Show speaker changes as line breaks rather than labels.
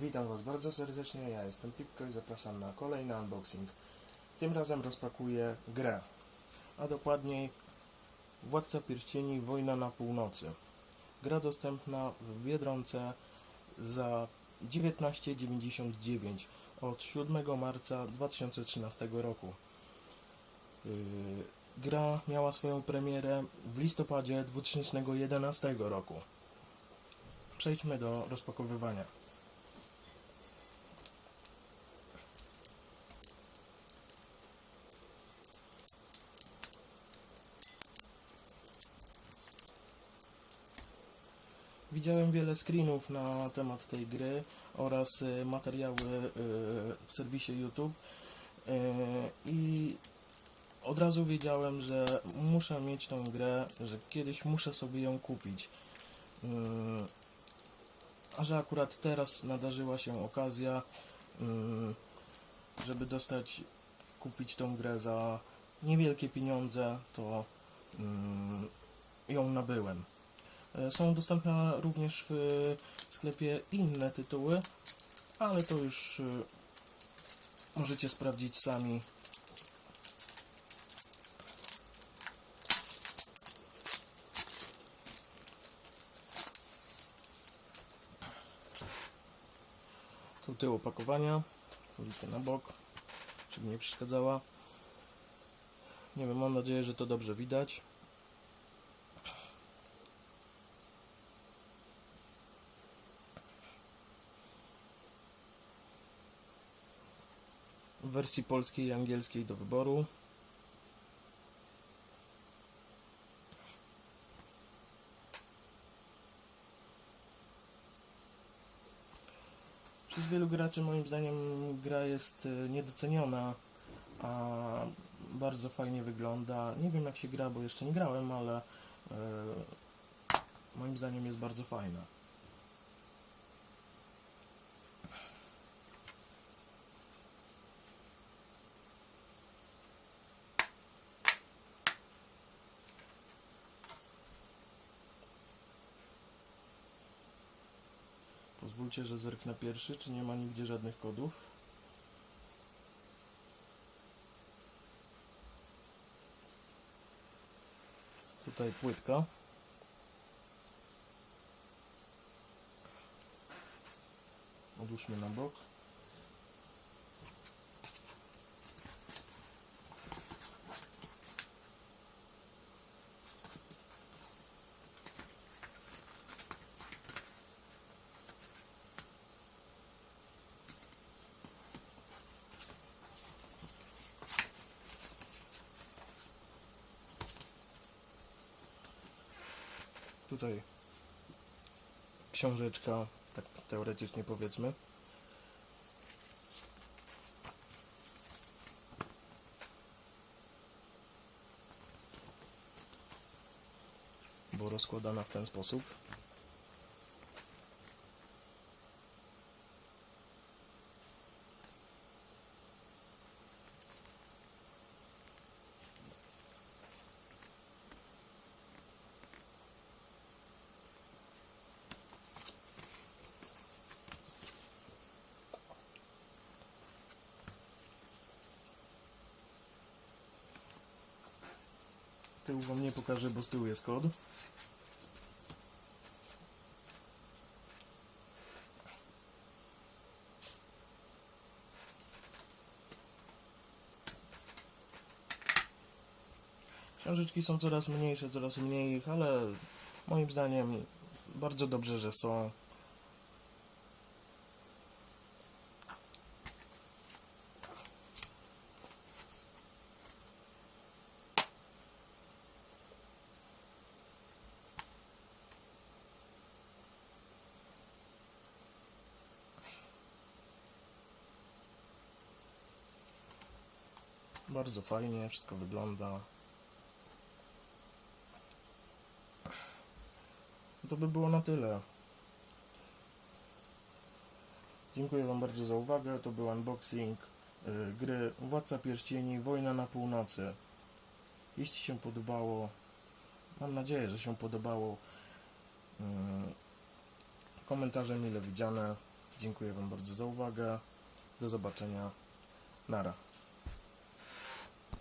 Witam Was bardzo serdecznie, ja jestem Pipko i zapraszam na kolejny unboxing. Tym razem rozpakuję grę, a dokładniej Władca Pierścieni Wojna na Północy. Gra dostępna w Biedronce za 19,99 od 7 marca 2013 roku. Yy, Gra miała swoją premierę w listopadzie 2011 roku. Przejdźmy do rozpakowywania. Widziałem wiele screenów na temat tej gry oraz y, materiały y, w serwisie YouTube y, i od razu wiedziałem, że muszę mieć tą grę, że kiedyś muszę sobie ją kupić. A że akurat teraz nadarzyła się okazja, żeby dostać, kupić tą grę za niewielkie pieniądze, to ją nabyłem. E, Są dostępne również w sklepie inne tytuły, ale to już y, możecie sprawdzić sami. Tu tył opakowania, policzkę na bok, żeby nie przeszkadzała. Nie wiem, mam nadzieję, że to dobrze widać. Wersji polskiej i angielskiej do wyboru. Przez wielu graczy moim zdaniem gra jest e, niedoceniona, a bardzo fajnie wygląda. Nie wiem jak się gra, bo jeszcze nie grałem, ale e, moim zdaniem jest bardzo fajna. Pozwólcie, że zerknę pierwszy, czy nie ma nigdzie żadnych kodów. Tutaj płytka. Odłóżmy na bok. Tutaj książeczka, tak teoretycznie powiedzmy. Bo rozkładana w ten sposób. Tył wam nie pokażę, bo z tyłu jest kod. Książeczki są coraz mniejsze, coraz mniej ich, ale moim zdaniem bardzo dobrze, że są. Bardzo fajnie wszystko wygląda. To by było na tyle. Dziękuję Wam bardzo za uwagę. To był unboxing y, gry Władca Pierścieni Wojna na Północy. Jeśli się podobało, mam nadzieję, że się podobało. y, Komentarze mile widziane. Dziękuję Wam bardzo za uwagę. Do zobaczenia. Nara.